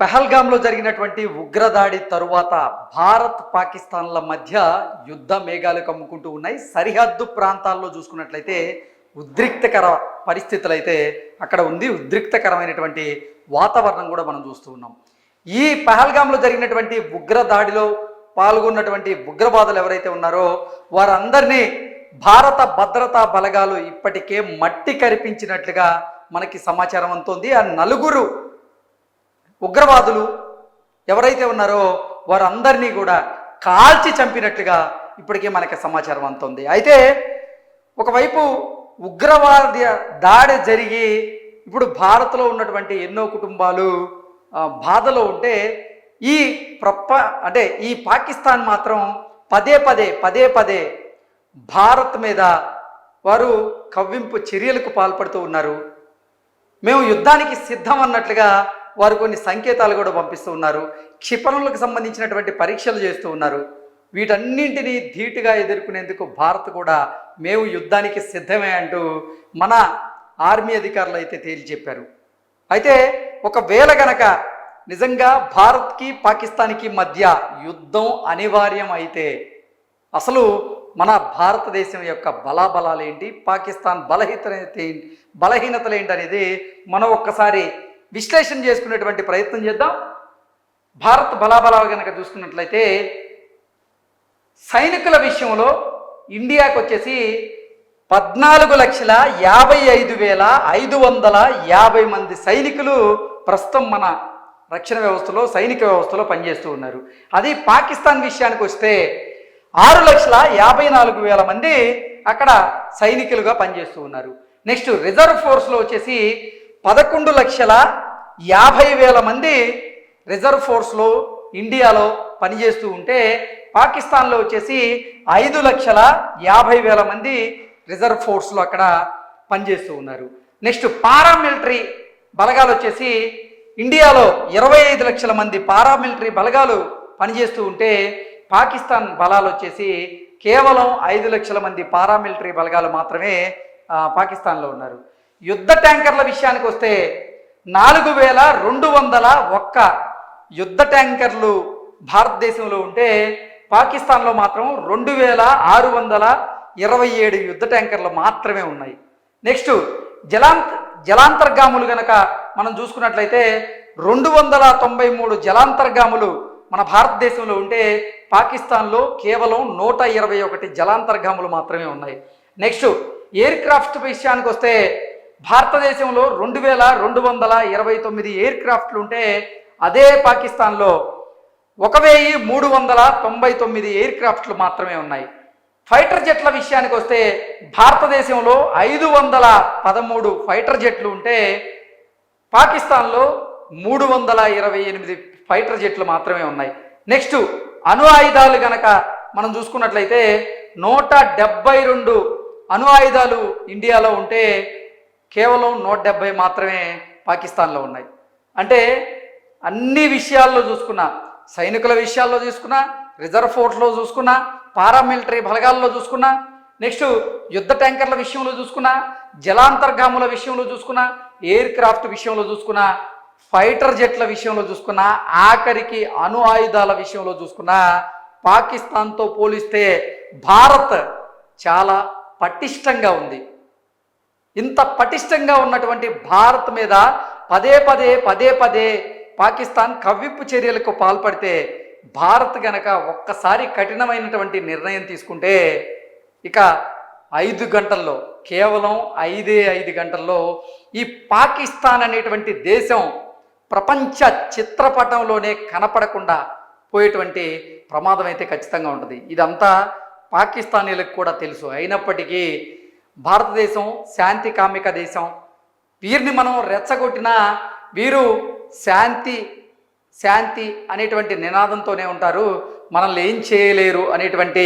పెహల్గామ్లో జరిగినటువంటి ఉగ్రదాడి తరువాత భారత్ పాకిస్తాన్ల మధ్య యుద్ధ మేఘాలు కమ్ముకుంటూ ఉన్నాయి. సరిహద్దు ప్రాంతాల్లో చూసుకున్నట్లయితే ఉద్రిక్తకర పరిస్థితులు అయితే అక్కడ ఉంది. ఉద్రిక్తకరమైనటువంటి వాతావరణం కూడా మనం చూస్తూ ఉన్నాం. ఈ పెహల్గామ్లో జరిగినటువంటి ఉగ్రదాడిలో పాల్గొన్నటువంటి ఉగ్రవాదులు ఎవరైతే ఉన్నారో వారందరినీ భారత భద్రతా బలగాలు ఇప్పటికే మట్టి కరిపించినట్లుగా మనకి సమాచారం అందుతోంది. ఆ నలుగురు ఉగ్రవాదులు ఎవరైతే ఉన్నారో వారందరినీ కూడా కాల్చి చంపినట్లుగా ఇప్పటికే మనకి సమాచారం అందుతుంది. అయితే ఒకవైపు ఉగ్రవాద దాడి జరిగి ఇప్పుడు భారత్లో ఉన్నటువంటి ఎన్నో కుటుంబాలు బాధలో ఉంటే ఈ ప్రప అంటే ఈ పాకిస్తాన్ మాత్రం పదే పదే పదే పదే భారత్ మీద వారు కవ్వింపు చర్యలకు పాల్పడుతూ ఉన్నారు. మేము యుద్ధానికి సిద్ధం అన్నట్లుగా వారు కొన్ని సంకేతాలు కూడా పంపిస్తూ ఉన్నారు. క్షిపణులకు సంబంధించినటువంటి పరీక్షలు చేస్తూ ఉన్నారు. వీటన్నింటినీ ధీటుగా ఎదుర్కొనేందుకు భారత్ కూడా మేము యుద్ధానికి సిద్ధమే అంటూ మన ఆర్మీ అధికారులు అయితే తేల్చి చెప్పారు అయితే ఒకవేళ గనక నిజంగా భారత్కి పాకిస్తాన్కి మధ్య యుద్ధం అనివార్యం అయితే అసలు మన భారతదేశం యొక్క బలాబలాలు ఏంటి పాకిస్తాన్ బలహీనత బలహీనతలు ఏంటి అనేది మనం ఒక్కసారి విశ్లేషణ చేసుకునేటువంటి ప్రయత్నం చేద్దాం. భారత్ బలాబలాలు కనుక చూసుకున్నట్లయితే సైనికుల విషయంలో ఇండియాకు వచ్చేసి పద్నాలుగు లక్షల యాభై ఐదు వేల ఐదు వందల యాభై మంది సైనికులు ప్రస్తుతం మన రక్షణ వ్యవస్థలో సైనిక వ్యవస్థలో పనిచేస్తూ ఉన్నారు. అది పాకిస్తాన్ విషయానికి వస్తే ఆరు లక్షల యాభై నాలుగు వేల మంది అక్కడ సైనికులుగా పనిచేస్తూ ఉన్నారు. నెక్స్ట్ రిజర్వ్ ఫోర్స్లో వచ్చేసి పదకొండు లక్షల యాభై వేల మంది రిజర్వ్ ఫోర్స్లో ఇండియాలో పనిచేస్తూ ఉంటే పాకిస్తాన్లో వచ్చేసి ఐదు లక్షల యాభై వేల మంది రిజర్వ్ ఫోర్స్లో అక్కడ పనిచేస్తూ ఉన్నారు. నెక్స్ట్ పారామిలిటరీ బలగాలు వచ్చేసి ఇండియాలో ఇరవై ఐదు లక్షల మంది పారామిలిటరీ బలగాలు పనిచేస్తూ ఉంటే పాకిస్తాన్ బలాలు వచ్చేసి కేవలం ఐదు లక్షల మంది పారామిలిటరీ బలగాలు మాత్రమే పాకిస్తాన్లో ఉన్నారు. యుద్ధ ట్యాంకర్ల విషయానికి వస్తే నాలుగు వేల రెండు వందల ఒక్క యుద్ధ ట్యాంకర్లు భారతదేశంలో ఉంటే పాకిస్తాన్లో మాత్రం రెండు వేల ఆరు వందల ఇరవై ఏడు యుద్ధ ట్యాంకర్లు మాత్రమే ఉన్నాయి. నెక్స్ట్ జలాంత జలాంతర్గాములు గనక మనం చూసుకున్నట్లయితే రెండు వందల తొంభై మూడు జలాంతర్గాములు మన భారతదేశంలో ఉంటే పాకిస్తాన్లో కేవలం నూట ఇరవై ఒకటి జలాంతర్గాములు మాత్రమే ఉన్నాయి. నెక్స్ట్ ఎయిర్ క్రాఫ్ట్ విషయానికి వస్తే భారతదేశంలో రెండు వేల రెండు వందల ఇరవై తొమ్మిది ఎయిర్ క్రాఫ్ట్లు ఉంటే అదే పాకిస్తాన్లో ఒక వెయ్యి మూడు వందల తొంభై తొమ్మిది ఎయిర్ క్రాఫ్ట్లు మాత్రమే ఉన్నాయి. ఫైటర్ జెట్ల విషయానికి వస్తే భారతదేశంలో ఐదు వందల పదమూడు ఫైటర్ జెట్లు ఉంటే పాకిస్తాన్లో మూడు వందల ఇరవై ఎనిమిది ఫైటర్ జెట్లు మాత్రమే ఉన్నాయి. నెక్స్ట్ అణు ఆయుధాలు గనక మనం చూసుకున్నట్లయితే నూట డెబ్బై రెండు అణు ఆయుధాలు ఇండియాలో ఉంటే కేవలం నూట డెబ్బై మాత్రమే పాకిస్తాన్లో ఉన్నాయి. అంటే అన్ని విషయాల్లో చూసుకున్నా సైనికుల విషయాల్లో చూసుకున్నా రిజర్వ్ ఫోర్స్లో చూసుకున్నా పారామిలిటరీ బలగాల్లో చూసుకున్నా నెక్స్ట్ యుద్ధ ట్యాంకర్ల విషయంలో చూసుకున్నా జలాంతర్గాముల విషయంలో చూసుకున్నా ఎయిర్ క్రాఫ్ట్ విషయంలో చూసుకున్నా ఫైటర్ జెట్ల విషయంలో చూసుకున్నా ఆఖరికి అణు ఆయుధాల విషయంలో చూసుకున్నా పాకిస్తాన్తో పోలిస్తే భారత్ చాలా పటిష్టంగా ఉంది. ఇంత పటిష్టంగా ఉన్నటువంటి భారత్ మీద పదే పదే పదే పదే పాకిస్తాన్ కవ్వింపు చర్యలకు పాల్పడితే భారత్ గనక ఒక్కసారి కఠినమైనటువంటి నిర్ణయం తీసుకుంటే ఇక ఐదు గంటల్లో కేవలం ఐదే ఐదు గంటల్లో ఈ పాకిస్తాన్ అనేటువంటి దేశం ప్రపంచ చిత్రపటంలోనే కనపడకుండా పోయేటువంటి ప్రమాదం అయితే ఖచ్చితంగా ఉంటుంది. ఇదంతా పాకిస్తానీలకు కూడా తెలుసు. అయినప్పటికీ భారతదేశం శాంతి కామిక దేశం. వీరిని మనం రెచ్చగొట్టినా వీరు శాంతి శాంతి అనేటువంటి నినాదంతోనే ఉంటారు. మనల్ని ఏం చేయలేరు అనేటువంటి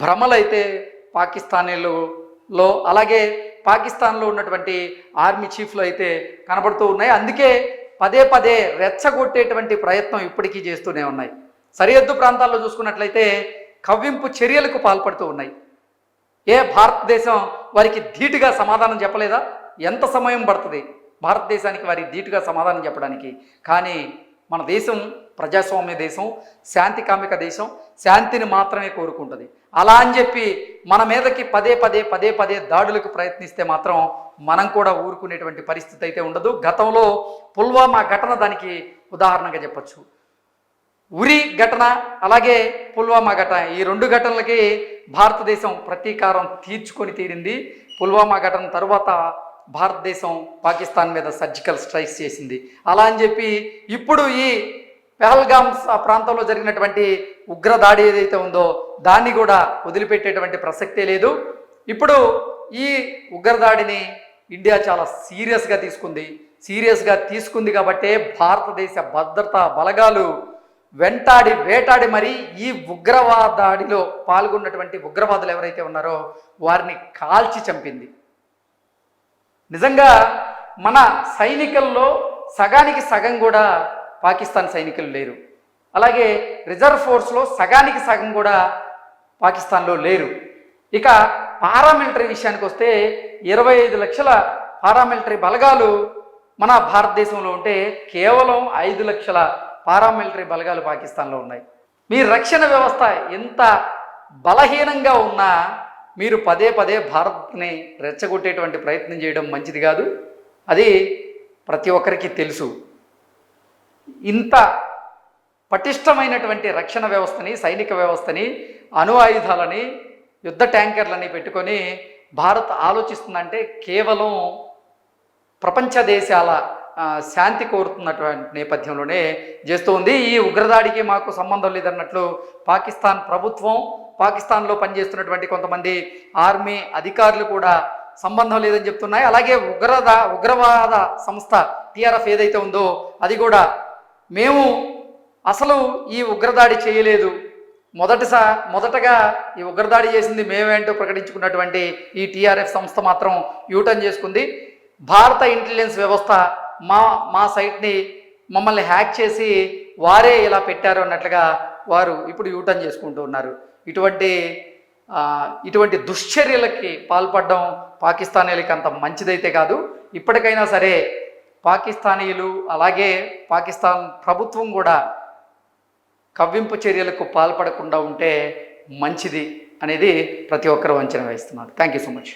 భ్రమలైతే పాకిస్తానీలలో అలాగే పాకిస్తాన్లో ఉన్నటువంటి ఆర్మీ చీఫ్లు అయితే కనబడుతూ ఉన్నాయి. అందుకే పదే పదే రెచ్చగొట్టేటువంటి ప్రయత్నం ఇప్పటికీ చేస్తూనే ఉన్నాయి. సరిహద్దు ప్రాంతాల్లో చూసుకున్నట్లయితే కవ్వింపు చర్యలకు పాల్పడుతూ ఉన్నాయి. ఏ భారతదేశం వారికి ధీటుగా సమాధానం చెప్పలేదా? ఎంత సమయం పడుతుంది? భారతదేశానికి వారికి ధీటుగా సమాధానం చెప్పడానికి. కానీ మన దేశం ప్రజాస్వామ్య దేశం శాంతి కామిక దేశం శాంతిని మాత్రమే కోరుకుంటుంది. అలా అని చెప్పి మన మీదకి పదే పదే పదే పదే దాడులకు ప్రయత్నిస్తే మాత్రం మనం కూడా ఊరుకునేటువంటి పరిస్థితి అయితే ఉండదు. గతంలో పుల్వామా ఘటన దానికి ఉదాహరణగా చెప్పొచ్చు. ఉరి ఘటన అలాగే పుల్వామా ఘటన ఈ రెండు ఘటనలకి భారతదేశం ప్రతీకారం తీర్చుకొని తీరింది. పుల్వామా ఘటన తర్వాత భారతదేశం పాకిస్తాన్ మీద సర్జికల్ స్ట్రైక్స్ చేసింది. అలా అని చెప్పి ఇప్పుడు ఈ పెహల్గామ్ ప్రాంతంలో జరిగినటువంటి ఉగ్రదాడి ఏదైతే ఉందో దాన్ని కూడా వదిలిపెట్టేటువంటి ప్రసక్తే లేదు. ఇప్పుడు ఈ ఉగ్రదాడిని ఇండియా చాలా సీరియస్గా తీసుకుంది. సీరియస్గా తీసుకుంది కాబట్టే భారతదేశ భద్రతా బలగాలు వెంటాడి వేటాడి మరి ఈ ఉగ్రవాదాడిలో పాల్గొన్నటువంటి ఉగ్రవాదులు ఎవరైతే ఉన్నారో వారిని కాల్చి చంపింది. నిజంగా మన సైనికుల్లో సగానికి సగం కూడా పాకిస్తాన్ సైనికులు లేరు. అలాగే రిజర్వ్ ఫోర్స్లో సగానికి సగం కూడా పాకిస్తాన్లో లేరు. ఇక పారామిలిటరీ విషయానికి వస్తే ఇరవై ఐదు లక్షల పారామిలిటరీ బలగాలు మన భారతదేశంలో ఉంటే కేవలం ఐదు లక్షల పారామిలిటరీ బలగాలు పాకిస్తాన్లో ఉన్నాయి. మీ రక్షణ వ్యవస్థ ఎంత బలహీనంగా ఉన్నా మీరు పదే పదే భారత్ని రెచ్చగొట్టేటువంటి ప్రయత్నం చేయడం మంచిది కాదు. అది ప్రతి ఒక్కరికి తెలుసు. ఇంత పటిష్టమైనటువంటి రక్షణ వ్యవస్థని సైనిక వ్యవస్థని అణు ఆయుధాలని యుద్ధ ట్యాంకర్లని పెట్టుకొని భారత్ ఆలోచిస్తుందంటే కేవలం ప్రపంచ దేశాల శాంతి కోరుతున్నటువంటి నేపథ్యంలోనే చేస్తోంది ఈ ఉగ్రదాడికి మాకు సంబంధం లేదన్నట్లు పాకిస్తాన్ ప్రభుత్వం పాకిస్తాన్లో పనిచేస్తున్నటువంటి కొంతమంది ఆర్మీ అధికారులు కూడా సంబంధం లేదని చెప్తున్నాయి. అలాగే ఉగ్రద ఉగ్రవాద సంస్థ టిఆర్ఎఫ్ ఏదైతే ఉందో అది కూడా మేము అసలు ఈ ఉగ్రదాడి చేయలేదు. మొదటిసా మొదటగా ఈ ఉగ్రదాడి చేసింది మేమేంటో ప్రకటించుకున్నటువంటి ఈ టీఆర్ఎఫ్ సంస్థ మాత్రం యూటర్న్ చేసుకుంది. భారత ఇంటెలిజెన్స్ వ్యవస్థ మా మా సైట్ని మమ్మల్ని హ్యాక్ చేసి వారే ఇలా పెట్టారు అన్నట్లుగా వారు ఇప్పుడు యూటర్న్ చేసుకుంటూ ఉన్నారు. ఇటువంటి ఇటువంటి దుశ్చర్యలకి పాల్పడడం పాకిస్తానీలకి అంత మంచిదైతే కాదు. ఇప్పటికైనా సరే పాకిస్తానీయులు అలాగే పాకిస్తాన్ ప్రభుత్వం కూడా కవ్వింపు చర్యలకు పాల్పడకుండా ఉంటే మంచిది అనేది ప్రతి ఒక్కరూ అంచనా వేస్తున్నారు. Thank you so much